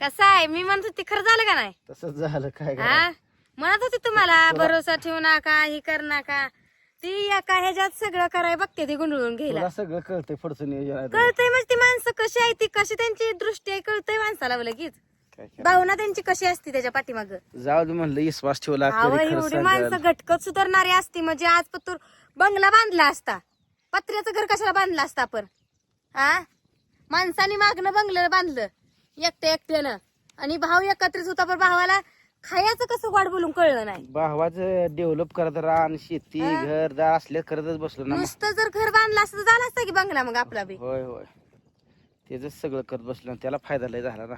कसं आहे? मी म्हणत होती खरं झालं का नाही? तसंच झालं काय हा? म्हणत होती तुम्हाला भरोसा ठेवू नका ही कर नका. ती एका ह्याच्यात सगळं कराय बघते ती गुंडळून घ्यायला. तुला सगळं कळतंय पुढचं नियोजन आहे. तुझं. कळतंय म्हणजे ती माणसं कशी आहे ती कशी त्यांची दृष्टी आहे कळतंय माणसाला लगेच. काय करायचं? भावना त्यांची कशी असते त्याच्या पाठीमाग? जाऊ दे म्हणलं विश्वास ठेवला अहो तरी खरं एवढी सांगाल. माणसं घटकत सुधारणारी असती म्हणजे आज पत्तूर बंगला बांधला असता. पत्र्याचं घर कशाला बांधलं असतं आपण? हा? माणसाने मागणं बंगलं बांधलं. एकट्या एकट्यानं. आणि भाऊ एकत्रित होता पण भावाला खायचं कसं वाट बोलून कळलं नाही. भावाचं डेव्हलप करत रान शेती घर दार असले करतच बसलो ना नुसतं जर घर बांधलं असतं तर झालं असतं की बंगला मग आपला बी? होय होय. त्याच सगळं करत बसलो आणि त्याला फायदा लय झाला ना.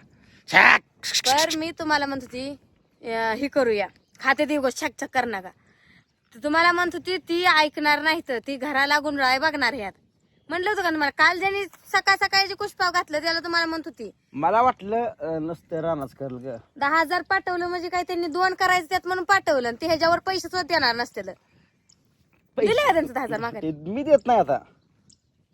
छॅक! तर मी तुम्हाला म्हणत होती अं, ही करूया. खाते दिवस छक छक कर नका. तर तुम्हाला म्हणत होती ती ऐकणार नाही तर ती घराला गुंडळाय बघणार ह्यात. म्हणलं होतं का तुम्हाला? काल ज्यांनी सकाळ सकाळी जे कुशपाव घातलं त्याला तुम्हाला म्हणत होती. मला वाटलं अं, नुसतं रानाच करल ग. दहा हजार पाठवलं म्हणजे काय त्यांनी दोन करायचं त्यात म्हणून पाठवलं आणि ते ह्याच्यावर पैसे सुद्धा देणार नसतील दिले का त्यांचं दहा हजार मागे? ते मी देत नाही आता.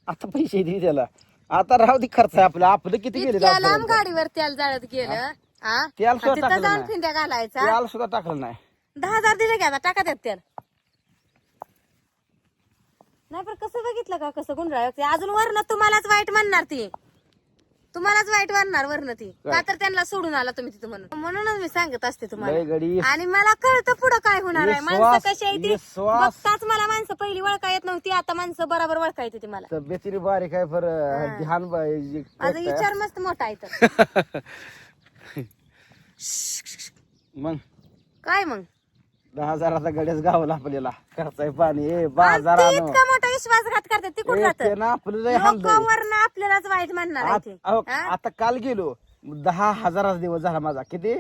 आता पैसे दे त्याला. आता राहू दे खर्च आहे आपला. आपलं किती गेले इतक्या लांब गाडीवर तेल जाळत गेलं हा? तेल सुद्धा तिथं टाकलं जाऊन नाही. फिंद्या घालायचा. त्याला सुद्धा टाकलं नाही. दहा हजार दिले की आता? टाका त्यात तेल नाही पण कसं बघितलं का? कसं गुंडळा अजून वरण तुम्हालाच वाईट म्हणणार ती. तुम्हालाच वाईट म्हणणार वरण ती. का तर त्यांना सोडून आला तुम्ही तिथं म्हणून. म्हणूनच मी सांगत असते लय तुम्हाला गडी. आणि मला कळतं पुढं काय होणार आहे. विश्वास- माणसं कशी आहे ती? विश्वास. बघताच मला माणसं पहिली वळखा येत नव्हती. आता माणसं बरोबर वळखा येते ती मला. तब्येतीने बारीक आहे पर ध्यान पाहिजे. माझा विचार मस्त मोठा आहे तर. मग? काय मग? दहा हजाराचा गड्याच गावाला आपल्याला. खर्चाय पाणी. ए आणि ते इतका मोठा विश्वासघात करतात ती कुठं ए, राहतं ते ना आपलं लय लोक हाणलंय. वरण आपल्यालाच वाईट म्हणणार आहे आत- ते अहो, हा? आता काल गेलो. दहा हजाराचा दिवस झाला माझा. किती?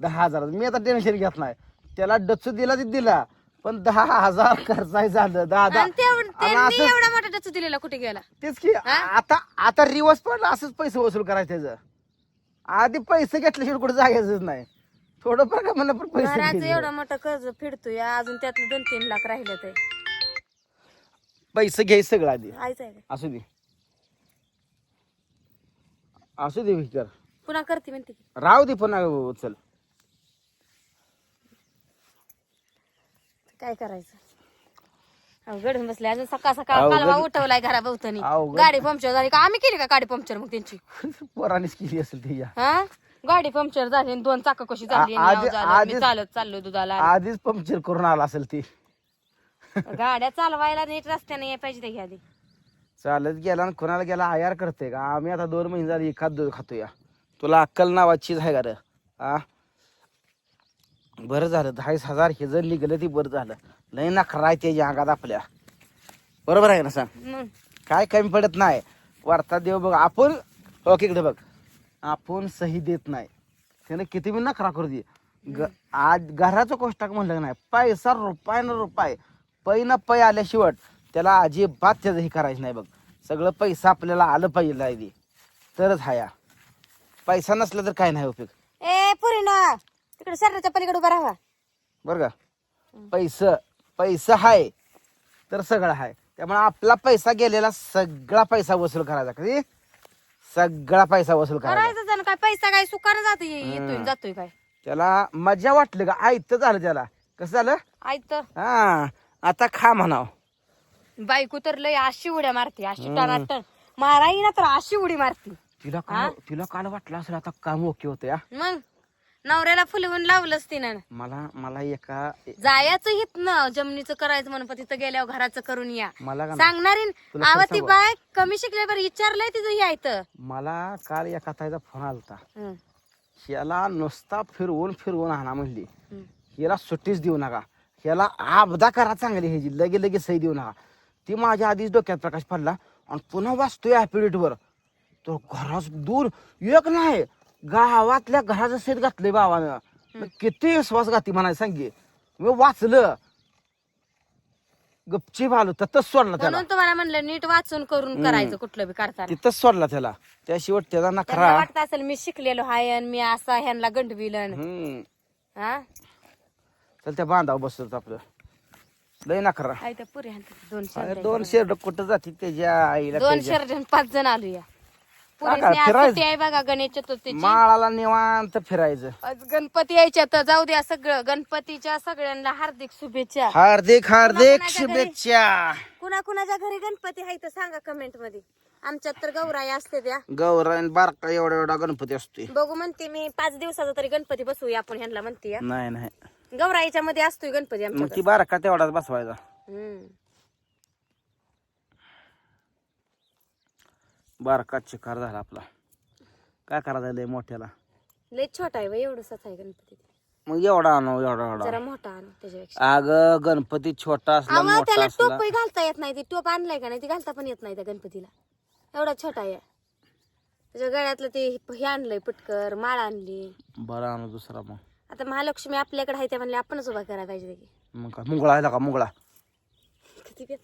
दहा हजार मी आता टेन्शन घेत नाही. त्याला डचू दिला ते दिला. पण दहा हजार खर्चाय झालं. दहा आणि दहा तेवढं- आणि त्यांनी असं- एवढा मोठा डचू दिलेला कुठे गेला? तेच की आता आता रिवर्स पण असंच पैसे वसूल करायचे त्याचं. आधी पैसे घेतल्याशिवाय कुठे जायचंच नाही. थोडं फार का म्हणलं पण पैसे घराचं. एवढं मोठं कर्ज फिरतोय अजून त्यातलं दोन तीन लाख राहिलं ते. पैसे घ्यायचं सगळं आधी. आयचं आहे का? असू दे. असू दे विचार. पुन्हा करते म्हणते की. राहू दे पुन्हा चल. काय करायचं? होऊन बसले. अजून सकाळ सकाळ अवघड- कालवा उठवलाय घरा अवघड. गाडी पंक्चर झाली का? आम्ही केली का गाडी पंक्चर मग त्यांची? पोरानेच केली असेल त्याच्या हा? गाडी पंक्चर झाली आणि दोन चाक कशी झाली आधी- नाव झालं. मी आधीच- चालत चाललो दुधाला. आधीच पंक्चर करून आला असेल ती. गाड्या चालवायला नीट रस्त्याने याय पाहिजे ते आधी. चालत गेला आणि कोणाला गेला आयार करते का? आम्ही आता दोन महिने झाले एखाद दूध खातो या तुला अक्कल नावाचीच आहे का रे? आ? बरं झालं दहावीस हजार हे जर निघलं ती बरं झालं. लय नखरा आहे त्याच्या अंगात आपल्या. बरोबर आहे ना सांग? मग काय कमी पडत नाही. वार्ता देव बघ आपण हो इकडे बघ. आपण सही देत नाही. त्यानं किती बी नखरा करू दे. ग- आज घराचं कोष्टाक म्हणलं नाही? पैसा रुपये ना रुपये. पै ना पै आल्याशिवाय त्याला अजिबात त्याचं हे करायचं नाही बघ. सगळं पैसा आपल्याला आलं पाहिजे आधी तरच हाया पैसा नसला तर काय नाही उपयोग. ए पुरी ना तिकडे शरीराच्या पलीकडे उभा राहा. बरं का? पैसा पैसा हाय तर सगळं हाय. त्यामुळे आपला पैसा गेलेला सगळा पैसा वसूल करायचा कधी सगळा पैसा वसूल करायचा. करायचं जण काय पैसा काय सुकानं जातोय येतोय जातोय काय? त्याला मजा वाटली का? आयत झालं त्याला. कसं झालं? ऐकतं हा आता खा म्हणाव. बायको तर लय अशी उड्या मारते अशी टनाटन मारा ना तर अशी उडी मारते. तिला काल तिला काल वाटलं असेल आता काम ओके होतं या मग? नवऱ्याला फुलवून लावलंच तिनं. मला मला एका जायचं हितनं. जमिनीचं करायचं म्हणून पण तिथं गेल्यावर घराचं करून या. मला का सांगणारी तुला आवा खरं ती? बाय कमी शिकल्या बरं विचारलंय तिचं हे ऐकतं मला काल एका ताईचा फोन आलता. हं, याला नुसता फिरवून फिरवून आणा म्हणली. हं. याला सुट्टीच देऊ नका. याला आपदा करा चांगली ह्याची लगे लगे सही देऊ नका. ती माझ्या आधीच डोक्यात प्रकाश पडला आणि पुन्हा वाचतोय ऍपिडेटवर तो घराच दूर एक नाही गावातल्या घराचं शेत घातलंय बाबानं. मग किती विश्वास घाती म्हणाय सांगे. मी वाचलं. गपची आलो तिथंच सोडला त्याला. म्हणून तुम्हाला म्हणलं नीट वाचून करून करायचं कुठलं बी करताना. तिथंच सोडला त्याला. त्याशिवाय त्याचा त्यांना नखरा वाटत असेल मी शिकलेलो हाय आणि मी असा ह्यांना गंडविलन. हम्म. हा? चल त्या बांधाव बसत आपलं. लय नखरा. त्या पुरी हाणतात दोन अरे शर्ट दोन शेरड कुठं जाते त्याच्या आईला दोन त्याच्या. शर्ट पाच जण आलो या पोरीसनी आज फिरायचं. सुट्टी आहे बघा गणेश चतुर्थीची माळाला निवांत फिरायचं. आज गणपती यायच्या तर जाऊ द्या सगळं. गणपतीच्या सगळ्यांना हार्दिक शुभेच्छा. हार्दिक हार्दिक घरी? शुभेच्छा. कुणा कुणाच्या घरी गणपती आहे तर सांगा कमेंटमध्ये. आमच्यात तर गौराई असते त्या गौरायन बारका एवढा एवढा गणपती असतोय. बघू म्हणते मी पाच दिवसाचा तरी गणपती बसवूया आपण ह्यांना म्हणते. नाही नाही. गौराईच्या मध्ये असतोय गणपती मग ती बारका तेवढाच बसवायचा. बारका चिकार झाला आपला. काय करायचं लय मोठ्याला? लय छोटा आहे बा, एवढंसाच आहे गणपती मग एवढा आणू एवढा एवढा. जरा मोठा आणू त्याच्यापेक्षा. अग गणपती छोटा असला अहो मोठा त्याला असला. टोपही घालता येत नाही ती टोप आणलाय का नाही ती घालता पण येत नाही त्या गणपतीला. एवढा छोटा आहे. त्याच्या गळ्यातलं ते हे आणलंय पटकर माळ आणली. बरं आणू दुसरा मग. आता महालक्ष्मी आपल्याकडे आहे त्या म्हणले आपणच उभा करायला पाहिजे. मग काय मुंगळा आहे का मुंगळा? किती बे-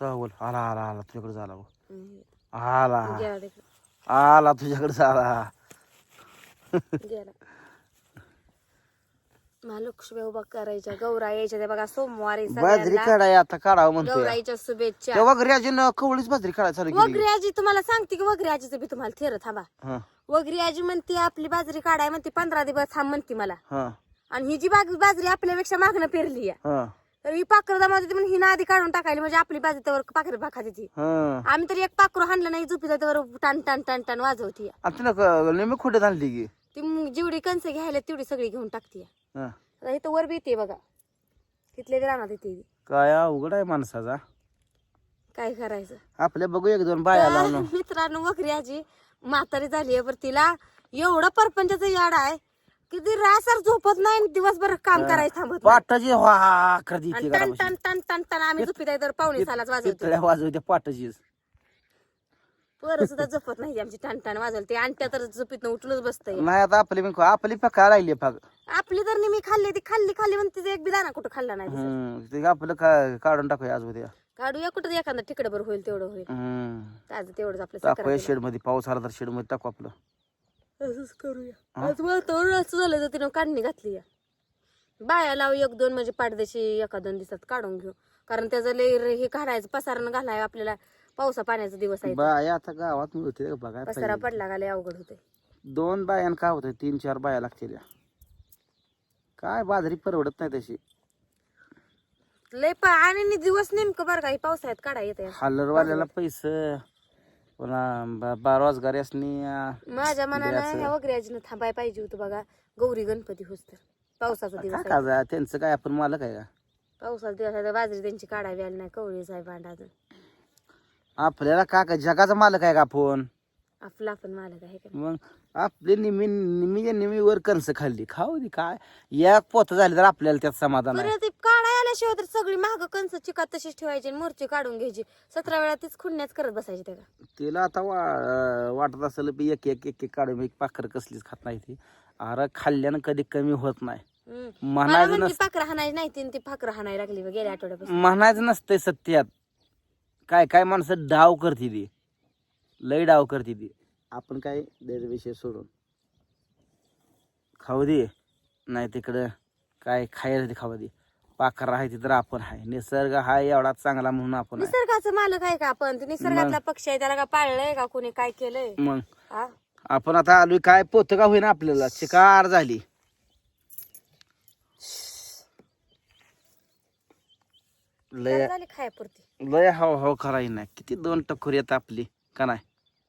सहवल आला आला आला तुझ्याकडे. आला. तिकडे. आला तुझ्याकडे झाला गेला महालक्ष्मी उभा करायच्या गौरा यायच्या त्या बघा सोमवारी बाजरी काढाय आता काढावं म्हणतोय. गौराईच्या शुभेच्छा. घरी अजून कवळीच बाजरी काढायला चालू केली. वगरी आजी तुम्हाला सांगते की वगरी आजीचं बी तुम्हाला थेर थांबा. हा. वगरी आजी म्हणते आपली बाजरी काढाय म्हणते पंधरा दिवस थांब म्हणते मला. हा. आणि ही जी बाग बाजरी आपल्यापेक्षा मागणं पेरली हा. तर ही पाखरं दमावते म्हणून ही आधी काढून टाकायली म्हणजे आपली बाजरी त्यावर पाखर भाखा देते हा. आम्ही तर एक पाखरू हाणलं नाही झोपी त्यावर टान टान टान टान वाजवती. आणि नेहमी खोटे आणली की? ती मग जेवढी कणसं घ्यायला तेवढी सगळी घेऊन टाकते. हा. आता इथं वर बी येते बघा. तिथले रानात येते काय अवघड आहे माणसाचा. काय करायचं? आपल्या बघू एक दोन बाया लावून. तर मित्रांनो वगैरे आजी म्हातारी झाली पर तिला एवढं परपंचाचं याड आहे की ती रासर झोपत नाही आणि दिवसभर काम करायचं थांबत नाही. पाटाची वा करदी आणि ton ton ton ton ton आम्ही आहे तर पावणे सालाच वाजवते पितळ्या पोरं सुद्धा झोपत नाही आमची टन टन वाजवते आणि त्या तर झोपीत उठूनच बसतंय. नाही आता आपली मी आपली पका राहिली पाग आपली तर नेहमी खाल्ली ती खाल्ली खाल्ली म्हणते तिचा एक बी दाना कुठं खाल्ला नाही तिचा. हम्म ते आपलं का- काढून टाकूया आज उद्या. काढूया कुठं एखादा तिकडे बरं होईल तेवढं होईल. हम्म. ताजं तेवढंच आपलं टाकूया शेडमध्ये पाऊस आला तर शेडमध्ये टाकू आपलं. असंच करूया. आज वातावरण असं झालं तर तिनं काढणी घातली या. बाया लाव एक दोन म्हणजे पाडदेशी एका दोन दिवसात काढून घेऊ. कारण त्याचं रे- हे काढायचं पसारण घालाय आपल्याला. पावसा पाण्याचा दिवस आहे बाया आता गावात मिळते का बघा पसारा पडला का लय अवघड होते दोन बायान का होत तीन चार बाया लागतील काय बाजरी परवडत नाही तशी. लय पा आणि नि- दिवस नेमकं बरं का हे पावसाळ्यात काढा येते हालरवाल्याला पैसे. पुन्हा असणी माझ्या मनानं ह्या वगैरे थांबाय पाहिजे होतं बघा. गौरी गणपती होस तर. पावसाचा दिवस काय आहे. त्यांचं काय आपण मालक आहे का? पावसाचा दिवस आहे तर बाजरी त्यांची काढावी आली नाही कवळी साहेब भांडा आपल्याला का काय जगाचा मालक आहे का आपण? आपला पण मालक आहे का मग आपली निमी निमी वर कणसं खाल्ली खाऊ दे काय? एक पोत झाली तर आपल्याला त्यात समाधान आहे. परत ते आल्याशिवाय तर सगळी महाग कंस चिकात तशीच ठेवायची आणि मोर्चे काढून घ्यायची. सतरा वेळा तीच खुडण्याच करत बसायची त्याला. तिला आता वा- वाटत असेल की एक एक एक एक काढून एक पाखर कसलीच खात नाही ती. अरे खाल्ल्यानं कधी कमी होत नाही. हम्म. मला म्हणायचं म्हणली नस पाखरं हाणायची नाही ती ती पाखरं हाणायला लागली बघ गेल्या आठवड्यापासून. म्हणायचं नसतंय सत्यात. काय काय माणसं डाव करते ती. लय डाव करते ती. आपण काय द्यायचा विषय सोडून? खाऊ दे. नाही तिकडं काय खायला ते खाऊ दे. पाखर आहे ती तर आपण आहे. निसर्ग हा एवढा चांगला म्हणून आपण आहे. निसर्गाचं मालक आहे का आपण? ते निसर्गातला पक्षी आहे त्याला का पाळलंय का कोणी? काय केलंय? मग? हा? आपण आता आलोय काय? पोत का होईना आपल्याला. शिकार झाली. लय झाली खायापुरती. लय हाव हाव करायची नाही. किती दोन टक्कर येत आपली. का नाही